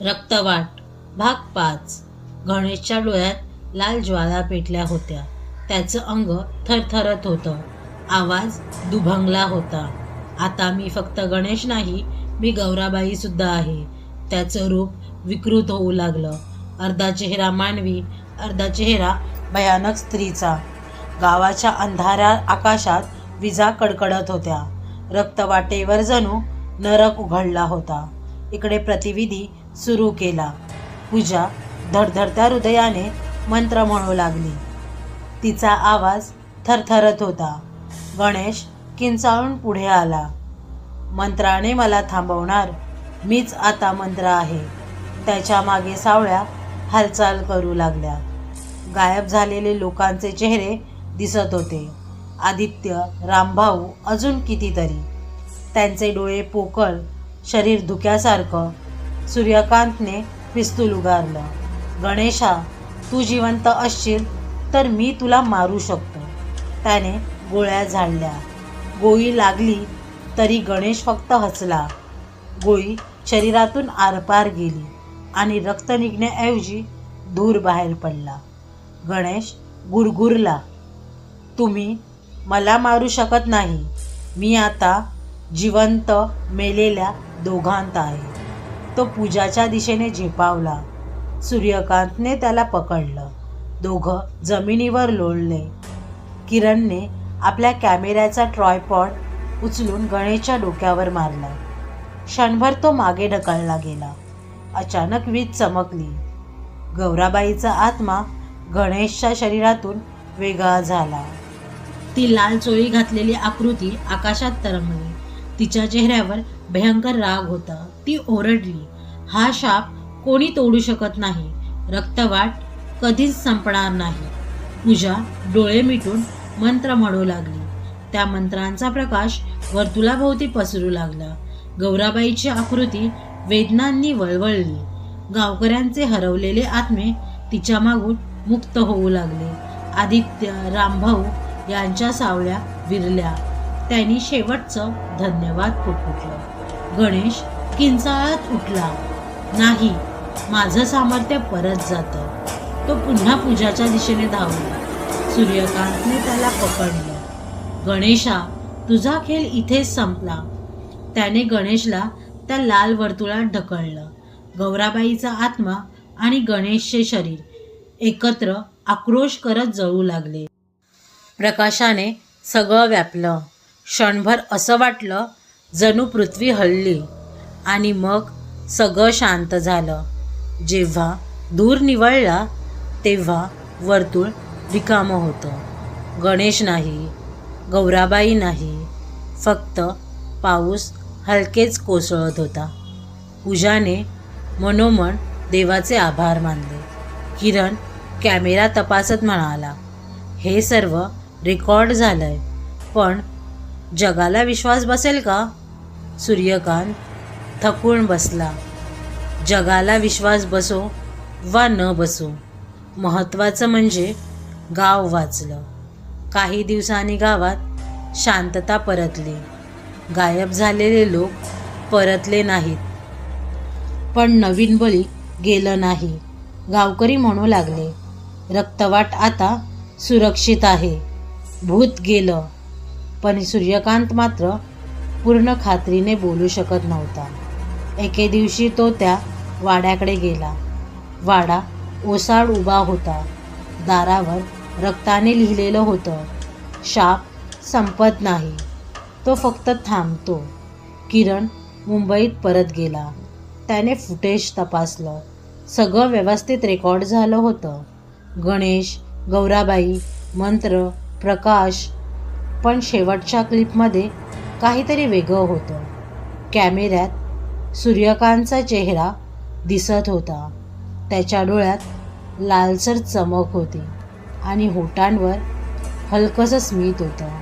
रक्तवाट भाग पाच गणेशच्या डोळ्यात लाल ज्वाला पेटल्या होत्या. त्याचं अंग थरथरत होतं. आवाज दुभंगला होता. आता मी फक्त गणेश नाही मी गौराबाईसुद्धा आहे. त्याचं रूप विकृत होऊ लागलं. अर्धा चेहरा मानवी अर्धा चेहरा भयानक स्त्रीचा. गावाच्या अंधाऱ्या आकाशात विजा कडकडत होत्या. रक्तवाटेवर जणू नरक उघडला होता. इकडे प्रतिविधी सुरू केला. पूजा धडधडत्या हृदयाने मंत्र म्हणू लागली. तिचा आवाज थरथरत होता. गणेश किंचाळून पुढे आला. मंत्राने मला थांबवणार मीच आता मंत्र आहे. त्याच्यामागे सावळ्या हालचाल करू लागल्या. गायब झालेले लोकांचे चेहरे दिसत होते. आदित्य रामभाऊ अजून कितीतरी. त्यांचे डोळे पोकळ शरीर धुक्यासारखं सूर्यकांतने पिस्तूल उगारलं. गणेशा तू जिवंत असशील तर मी तुला मारू शकतो. त्याने गोळ्या झाडल्या. गोळी लागली तरी गणेश फक्त हसला. गोळी शरीरातून आरपार गेली आणि रक्त निघण्याऐवजी धूर बाहेर पडला. गणेश गुरगुरला तुम्ही मला मारू शकत नाही. मी आता जिवंत मेलेल्या दोघांत आहे. तो पूजाच्या दिशेने झेपावला. सूर्यकांतने त्याला पकडलं. दोघं जमिनीवर लोळले. किरणने आपल्या कॅमेऱ्याचा ट्रॉयपॉड उचलून गणेशच्या डोक्यावर मारला. क्षणभर तो मागे ढकलला गेला. अचानक वीज चमकली. गौराबाईचा आत्मा गणेशच्या शरीरातून वेगळा झाला. ती लाल चोळी घातलेली आकृती आकाशात तरंगली. तिच्या चेहऱ्यावर भयंकर राग होता. ती ओरडली हा शाप कोणी तोडू शकत नाही. रक्तवाट कधीच संपणार नाही. पूजा डोळे मिटून मंत्र म्हणू लागली. त्या मंत्रांचा प्रकाश वर्तुळाभोवती पसरू लागला. गौराबाईची आकृती वेदनांनी वळवळली. गावकऱ्यांचे हरवलेले आत्मे तिच्या मागून मुक्त होऊ लागले. आदित्य रामभाऊ यांच्या सावळ्या विरल्या. त्यांनी शेवटचं धन्यवाद पुटपुटलं. गणेश किंचाळत उठला. नाही माझं सामर्थ्य परत जातं. तो पुन्हा पूजाच्या दिशेने धावला. सूर्यकांतने त्याला पकडलं. गणेशा तुझा खेळ इथेच संपला. त्याने गणेशला त्या लाल वर्तुळात ढकललं. गौराबाईचा आत्मा आणि गणेशचे शरीर एकत्र आक्रोश करत जळू लागले. प्रकाशाने सगळं व्यापलं. क्षणभर असं वाटलं जणू पृथ्वी हलली आणि मग सगळं शांत झालं. जेव्हा धूर निवळला तेव्हा वर्तुळ रिकामं होतं. गणेश नाही गौराबाई नाही फक्त पाऊस हलकेच कोसळत होता. पूजाने मनोमन देवाचे आभार मानले. किरण कॅमेरा तपासत म्हणाला हे सर्व रेकॉर्ड झालं आहे पण जगाला विश्वास बसेल का? सूर्यकांत थकून बसला. जगाला विश्वास बसो वा न बसो महत्त्वाचं म्हणजे गाव वाचलं. काही दिवसांनी गावात शांतता परतली. गायब झालेले लोक परतले नाहीत. पण नवीन बळी गेलं नाही. गावकरी म्हणू लागले रक्तवाट आता सुरक्षित आहे. भूत गेलं. पण सूर्यकांत मात्र पूर्ण खात्रीने बोलू शकत नव्हता. एके दिवशी तो त्या वाड्याकडे गेला. वाडा ओसाड उभा होता. दारावर रक्ताने लिहिलेलं होतं शाप संपत नाही तो फक्त थांबतो. किरण मुंबईत परत गेला. त्याने फुटेज तपासलं. सगळं व्यवस्थित रेकॉर्ड झालं होतं. गणेश गौराबाई मंत्र प्रकाश. पण शेवटच्या क्लिपमध्ये काहीतरी वेगळं होतं. कॅमेऱ्यात सूर्यकांतचा चेहरा दिसत होता. त्याच्या डोळ्यात लालसर चमक होती आणि होटांवर हलकंसं स्मित होतं.